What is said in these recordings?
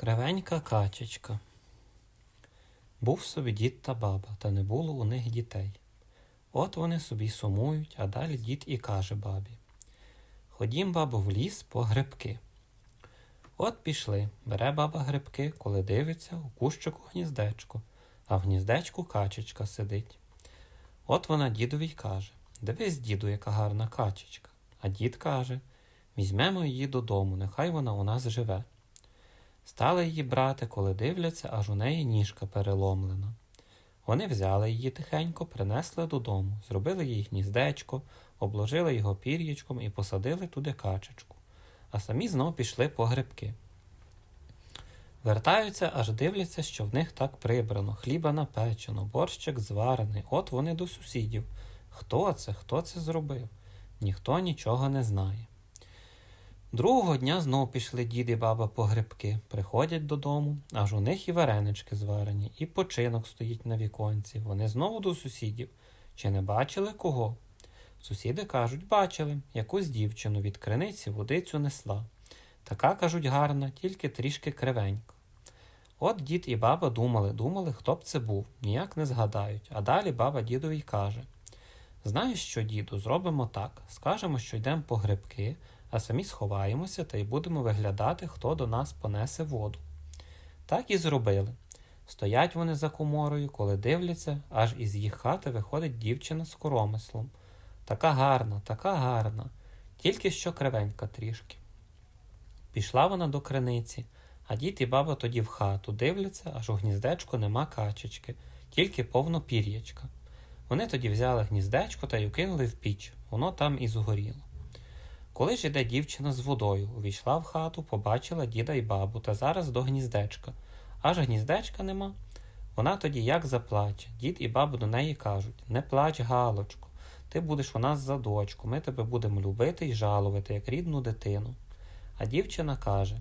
Кривенька качечка. Був собі дід та баба, та не було у них дітей. От вони собі сумують, а далі дід і каже бабі: Ходім, бабо, в ліс по грибки. От пішли, бере баба грибки, коли дивиться, у кущику гніздечко, а в гніздечку качечка сидить. От вона дідові й каже: Дивись, діду, яка гарна качечка. А дід каже: Візьмемо її додому, нехай вона у нас живе. Стали її брати, коли дивляться, аж у неї ніжка переломлена. Вони взяли її тихенько, принесли додому, зробили їй гніздечко, обложили його пір'ячком і посадили туди качечку, а самі знов пішли по грибки. Вертаються, аж дивляться, що в них так прибрано, хліба напечено, борщик зварений. От вони до сусідів. Хто це? Хто це зробив? Ніхто нічого не знає. Другого дня знов пішли дід і баба по грибки, приходять додому, аж у них і варенички зварені, і починок стоїть на віконці. Вони знову до сусідів. Чи не бачили кого? Сусіди кажуть, бачили, якусь дівчину від криниці водицю несла. Така, кажуть, гарна, тільки трішки кривенька. От дід і баба думали, думали, хто б це був, ніяк не згадають. А далі баба дідові каже: Знаєш що, діду, зробимо так. Скажемо, що йдемо по грибки, а самі сховаємося та й будемо виглядати, хто до нас понесе воду. Так і зробили. Стоять вони за коморою, коли дивляться, аж із їх хати виходить дівчина з коромислом. Така гарна, така гарна, тільки що кривенька трішки. Пішла вона до криниці, а дід і баба тоді в хату дивляться, аж у гніздечку нема качечки, тільки повно пір'ячка. Вони тоді взяли гніздечко та й укинули в піч, воно там і згоріло. Коли ж іде дівчина з водою, увійшла в хату, побачила діда й бабу та зараз до гніздечка. Аж гніздечка нема. Вона тоді як заплаче. Дід і баба до неї кажуть: Не плач, Галочко, ти будеш у нас за дочку, ми тебе будемо любити і жалувати, як рідну дитину. А дівчина каже: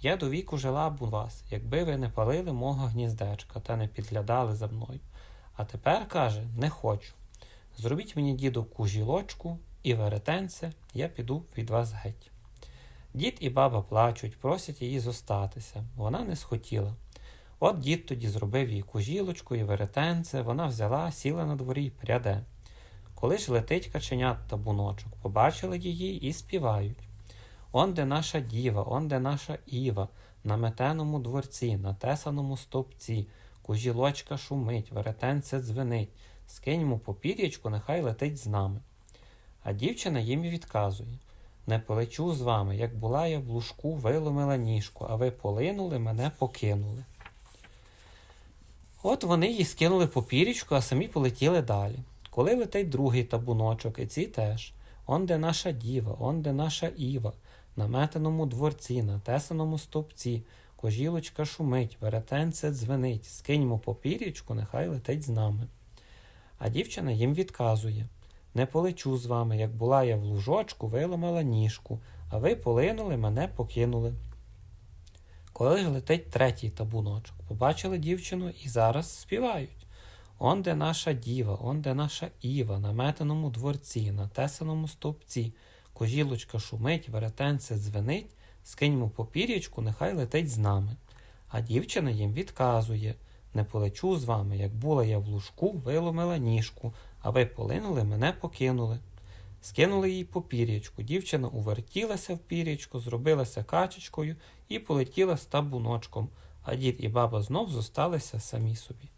Я до віку жила б у вас, якби ви не палили мого гніздечка та не підглядали за мною. А тепер каже, не хочу. Зробіть мені діду кужілочку і веретенце, я піду від вас геть. Дід і баба плачуть, просять її зостатися. Вона не схотіла. От дід тоді зробив їй кужілочку і веретенце, вона взяла, сіла на дворі й пряде. Коли ж летить каченят та буночок, побачили її і співають. Он де наша діва, он де наша Іва, на метеному дворці, на тесаному стовпці, кужілочка шумить, веретенце дзвенить, скиньмо попір'ячку, нехай летить з нами. А дівчина їм і відказує Не полечу з вами, як була я в лужку, виломила ніжку, а ви полинули, мене покинули. От вони їй скинули попірічку, а самі полетіли далі. Коли летить другий табуночок, і ці теж. Он де наша діва, он де наша Іва, на метеному дворці, на тесаному стовпці, кожілочка шумить, веретенце дзвенить, скиньмо попірічку, нехай летить з нами. А дівчина їм відказує Не полечу з вами, як була я в лужочку, виламала ніжку, а ви полинули, мене покинули. Коли ж летить третій табуночок, побачили дівчину і зараз співають. Он де наша діва, он де наша Іва, на метеному дворці, на тесаному стовпці, кожілочка шумить, веретенце дзвенить, скиньмо попір'ячку, нехай летить з нами. А дівчина їм відказує Не полечу з вами, як була я в лужку, виломила ніжку, а ви полинули, мене покинули. Скинули їй по пір'ячку. Дівчина увертілася в пір'ячку, зробилася качечкою і полетіла з табуночком, а дід і баба знов зосталися самі собі.